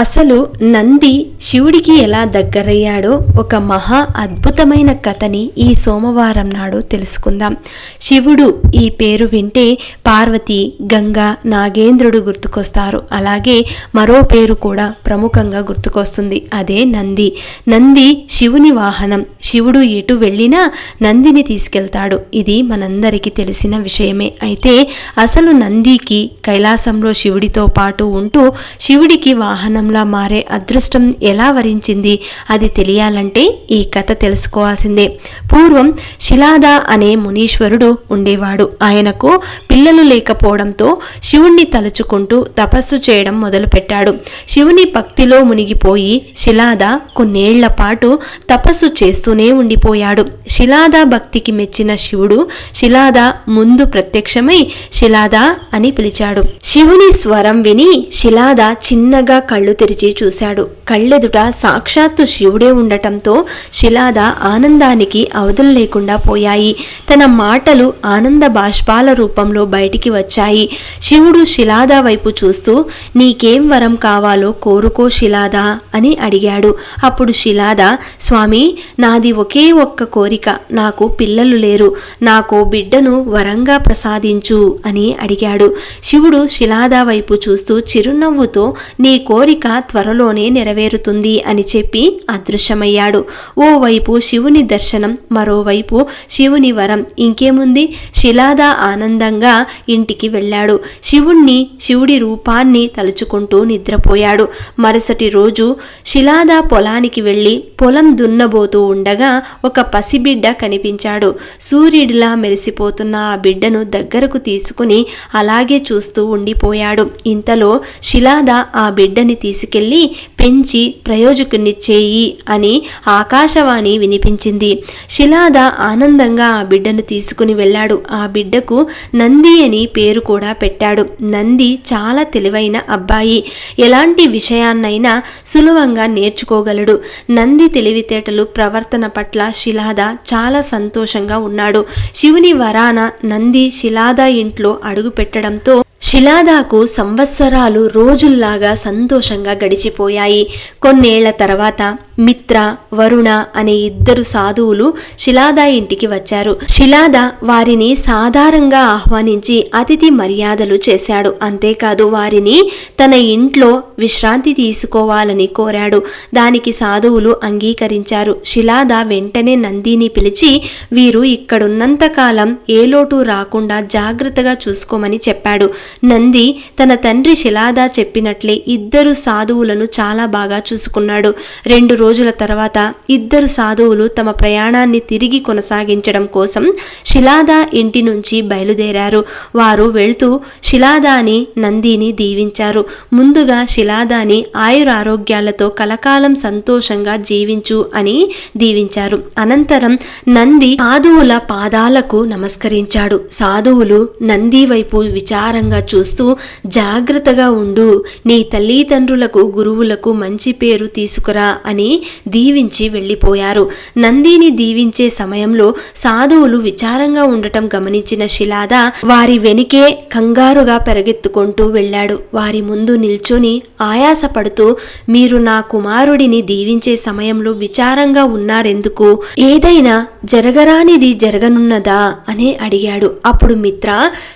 అసలు నంది శివుడికి ఎలా దగ్గరయ్యాడో ఒక మహా అద్భుతమైన కథని ఈ సోమవారం నాడు తెలుసుకుందాం. శివుడు ఈ పేరు వింటే పార్వతి గంగా నాగేంద్రుడు గుర్తుకొస్తారు. అలాగే మరో పేరు కూడా ప్రముఖంగా గుర్తుకొస్తుంది. అదే నంది. నంది శివుని వాహనం. శివుడు ఎటు వెళ్ళినా నందిని తీసుకెళ్తాడు. ఇది మనందరికీ తెలిసిన విషయమే. అయితే అసలు నందికి కైలాసంలో శివుడితో పాటు ఉంటూ శివుడికి వాహనం వాహనంలా మారే అదృష్టం ఎలా వరించింది అది తెలియాలంటే ఈ కథ తెలుసుకోవాల్సిందే. పూర్వం శిలాద అనే మునీశ్వరుడు ఉండేవాడు. ఆయనకు పిల్లలు లేకపోవడంతో శివుణ్ణి తలుచుకుంటూ తపస్సు చేయడం మొదలుపెట్టాడు. శివుని భక్తిలో మునిగిపోయి శిలాద కొన్నేళ్ళ పాటు తపస్సు చేస్తూనే ఉండిపోయాడు. శిలాద భక్తికి మెచ్చిన శివుడు శిలాద ముందు ప్రత్యక్షమై శిలాద అని పిలిచాడు. శివుని స్వరం విని శిలాద చిన్నగా కళ్ళు తెరిచి చూశాడు. కళ్ళెదుట సాక్షాత్తు శివుడే ఉండటంతో శిలాద ఆనందానికి అవధులు లేకుండా పోయాయి. తన మాటలు ఆనంద బాష్పాల రూపంలో బయటికి వచ్చాయి. శివుడు శిలాద వైపు చూస్తూ నీకేం వరం కావాలో కోరుకో శిలాద అని అడిగాడు. అప్పుడు శిలాద స్వామి నాది ఒకే ఒక్క కోరిక. నాకు పిల్లలు లేరు. నాకు బిడ్డను వరంగా ప్రసాదించు అని అడిగాడు. శివుడు శిలాద వైపు చూస్తూ చిరునవ్వుతో నీ కోరిక త్వరలోనే నెరవేరుతుంది అని చెప్పి అదృశ్యమయ్యాడు. ఓవైపు శివుని దర్శనం మరోవైపు శివుని వరం. ఇంకేముంది? శిలాద ఆనందంగా ఇంటికి వెళ్ళాడు. శివుణ్ణి శివుడి రూపాన్ని తలుచుకుంటూ నిద్రపోయాడు. మరుసటి రోజు శిలాద పొలానికి వెళ్ళి పొలం దున్నబోతూ ఉండగా ఒక పసిబిడ్డ కనిపించాడు. సూర్యుడిలా మెరిసిపోతున్న ఆ బిడ్డను దగ్గరకు తీసుకుని అలాగే చూస్తూ ఉండిపోయాడు. ఇంతలో శిలాద ఆ బిడ్డని తీసుకెళ్ళి పెంచి ప్రయోజకుణ్ణి చేయి అని ఆకాశవాణి వినిపించింది. శిలాద ఆనందంగా ఆ బిడ్డను తీసుకుని వెళ్ళాడు. ఆ బిడ్డకు నంది అని పేరు కూడా పెట్టాడు. నంది చాలా తెలివైన అబ్బాయి. ఎలాంటి విషయాన్నైనా సులభంగా నేర్చుకోగలడు. నంది తెలివితేటలు ప్రవర్తన పట్ల శిలాద చాలా సంతోషంగా ఉన్నాడు. శివుని వరాన నంది శిలాద ఇంట్లో అడుగు పెట్టడంతో శిలాదాకు సంవత్సరాలు రోజుల్లాగా సంతోషంగా గడిచిపోయాయి. కొన్నేళ్ళ తర్వాత మిత్ర వరుణ అనే ఇద్దరు సాధువులు శిలాద ఇంటికి వచ్చారు. శిలాద వారిని సాధారణంగా ఆహ్వానించి అతిథి మర్యాదలు చేశాడు. అంతేకాదు వారిని తన ఇంట్లో విశ్రాంతి తీసుకోవాలని కోరాడు. దానికి సాధువులు అంగీకరించారు. శిలాద వెంటనే నందిని పిలిచి వీరు ఇక్కడున్నంతకాలం ఏ లోటు రాకుండా జాగ్రత్తగా చూసుకోమని చెప్పాడు. నంది తన తండ్రి శిలాద చెప్పినట్లే ఇద్దరు సాధువులను చాలా బాగా చూసుకున్నాడు. రెండు రోజుల రోజుల తర్వాత ఇద్దరు సాధువులు తమ ప్రయాణాన్ని తిరిగి కొనసాగించడం కోసం శిలాదా ఇంటి నుంచి బయలుదేరారు. వారు వెళ్తూ శిలాదాని నందిని దీవించారు. ముందుగా శిలాదాని ఆయురారోగ్యాలతో కలకాలం సంతోషంగా జీవించు అని దీవించారు. అనంతరం నంది సాధువుల పాదాలకు నమస్కరించాడు. సాధువులు నంది వైపు విచారంగా చూస్తూ జాగ్రత్తగా ఉండు. నీ తల్లిదండ్రులకు గురువులకు మంచి పేరు తీసుకురా అని దీవించి వెళ్ళిపోయారు. నందిని దీవించే సమయంలో సాధువులు విచారంగా ఉండటం గమనించిన శిలాద వారి వెనుకే కంగారుగా పెరగెత్తుకుంటూ వెళ్ళాడు. వారి ముందు నిల్చొని ఆయాసపడుతూ మీరు నా కుమారుడిని దీవించే సమయంలో విచారంగా ఉన్నారెందుకు? ఏదైనా జరగరానిది జరగనున్నదా? అని అడిగాడు. అప్పుడు మిత్ర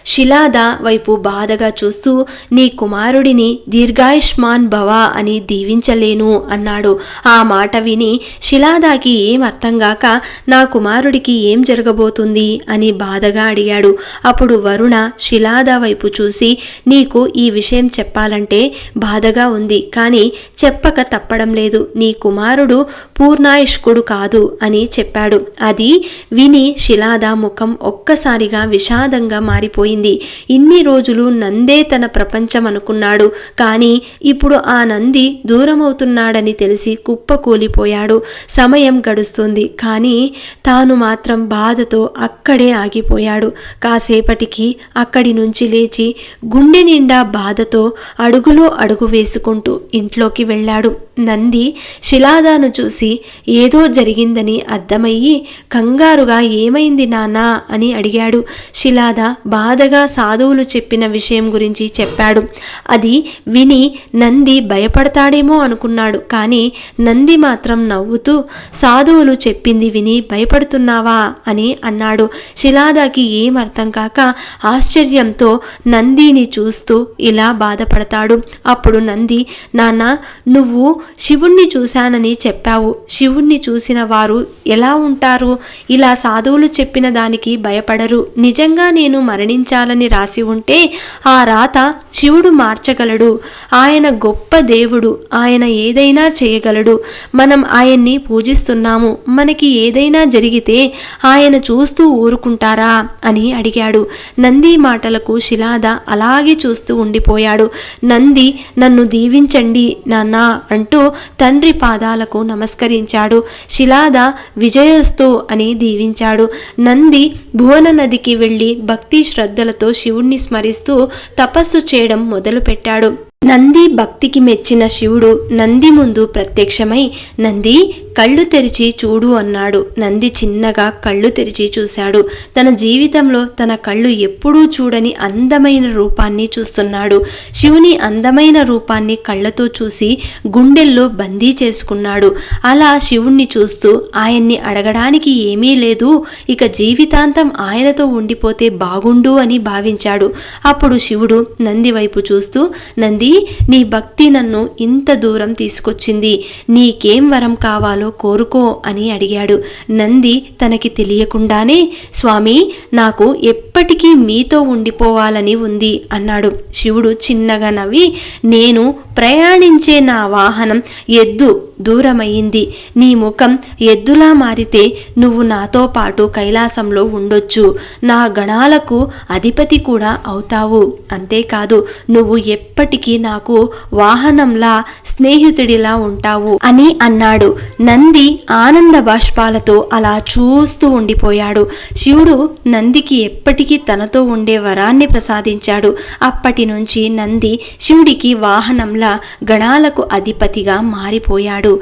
శిలాద వైపు బాధగా చూస్తూ నీ కుమారుడిని దీర్ఘాయుష్మాన్ భవ అని దీవించలేను అన్నాడు. ఆ మాట విని శిలాదాకి ఏం అర్థం గాక నా కుమారుడికి ఏం జరగబోతుంది అని బాధగా అడిగాడు. అప్పుడు వరుణ శిలాద వైపు చూసి నీకు ఈ విషయం చెప్పాలంటే బాధగా ఉంది కానీ చెప్పక తప్పడం లేదు. నీ కుమారుడు పూర్ణాయుష్కుడు కాదు అని చెప్పాడు. అది విని శిలాద ముఖం ఒక్కసారిగా విషాదంగా మారిపోయింది. ఇన్ని రోజులు నందే తన ప్రపంచం అనుకున్నాడు కానీ ఇప్పుడు ఆ నంది దూరమవుతున్నాడని తెలిసి కుప్ప కుప్పకూలిపోయాడు సమయం గడుస్తుంది. కానీ తాను మాత్రం బాధతో అక్కడే ఆగిపోయాడు. కాసేపటికి అక్కడి నుంచి లేచి గుండె నిండా బాధతో అడుగులో అడుగు వేసుకుంటూ ఇంట్లోకి వెళ్ళాడు. నంది శిలాదాను చూసి ఏదో జరిగిందని అర్థమయ్యి కంగారుగా ఏమైంది నానా అని అడిగాడు. శిలాద బాధగా సాధువులు చెప్పిన విషయం గురించి చెప్పాడు. అది విని నంది భయపడతాడేమో అనుకున్నాడు. కానీ నంది మాత్రం నవ్వుతూ సాధువులు చెప్పింది విని భయపడుతున్నావా అని అన్నాడు. శిలాదాకి ఏం అర్థం కాక ఆశ్చర్యంతో నందిని చూస్తూ ఇలా బాధపడతాడు. అప్పుడు నంది నాన్న నువ్వు శివుణ్ణి చూశానని చెప్పావు. శివుణ్ణి చూసిన వారు ఎలా ఉంటారు? ఇలా సాధువులు చెప్పిన దానికి భయపడరు. నిజంగా నేను మరణించాలని రాసి ఉంటే ఆ రాత శివుడు మార్చగలడు. ఆయన గొప్ప దేవుడు. ఆయన ఏదైనా చేయగలడు. మనం ఆయన్ని పూజిస్తున్నాము. మనకి ఏదైనా జరిగితే ఆయన చూస్తూ ఊరుకుంటారా? అని అడిగాడు. నంది మాటలకు శిలాద అలాగే చూస్తూ ఉండిపోయాడు. నంది నన్ను దీవించండి నాన్న అంటూ తండ్రి పాదాలకు నమస్కరించాడు. శిలాద విజయస్తు అని దీవించాడు. నంది భువన నదికి వెళ్ళి భక్తి శ్రద్ధలతో శివుణ్ణి స్మరిస్తూ తపస్సు చేయడం మొదలుపెట్టాడు. నంది భక్తికి మెచ్చిన శివుడు నంది ముందు ప్రత్యక్షమై నంది కళ్ళు తెరిచి చూడు అన్నాడు. నంది చిన్నగా కళ్ళు తెరిచి చూశాడు. తన జీవితంలో తన కళ్ళు ఎప్పుడూ చూడని అందమైన రూపాన్ని చూస్తున్నాడు. శివుని అందమైన రూపాన్ని కళ్ళతో చూసి గుండెల్లో బందీ చేసుకున్నాడు. అలా శివుణ్ణి చూస్తూ ఆయన్ని అడగడానికి ఏమీ లేదు. ఇక జీవితాంతం ఆయనతో ఉండిపోతే బాగుండు అని భావించాడు. అప్పుడు శివుడు నంది వైపు చూస్తూ నంది నీ భక్తి నన్ను ఇంత దూరం తీసుకొచ్చింది. నీకేం వరం కావాలో కోరుకో అని అడిగాడు. నంది తనకి తెలియకుండానే స్వామి నాకు ఎప్పటికీ మీతో ఉండిపోవాలని ఉంది అన్నాడు. శివుడు చిన్నగా నవ్వి నేను ప్రయాణించే నా వాహనం ఎద్దు దూరమయ్యింది. నీ ముఖం ఎద్దులా మారితే నువ్వు నాతో పాటు కైలాసంలో ఉండొచ్చు. నా గణాలకు అధిపతి కూడా అవుతావు. అంతేకాదు నువ్వు ఎప్పటికీ నాకు వాహనంలా స్నేహితుడిలా ఉంటావు అని అన్నాడు. నంది ఆనంద బాష్పాలతో అలా చూస్తూ ఉండిపోయాడు. శివుడు నందికి ఎప్పటికీ తనతో ఉండే వరాన్ని ప్రసాదించాడు. అప్పటి నుంచి నంది శివుడికి వాహనంలా గణాలకు అధిపతిగా మారిపోయాడు.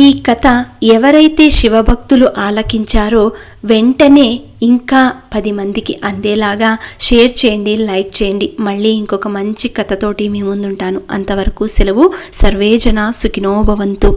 ఈ కథ ఎవరైతే శివభక్తులు ఆలకించారో వెంటనే ఇంకా పది మందికి అందేలాగా షేర్ చేయండి లైక్ చేయండి. మళ్ళీ ఇంకొక మంచి కథతోటి మీ ముందుంటాను. అంతవరకు సెలవు. సర్వేజన సుఖినోభవంతు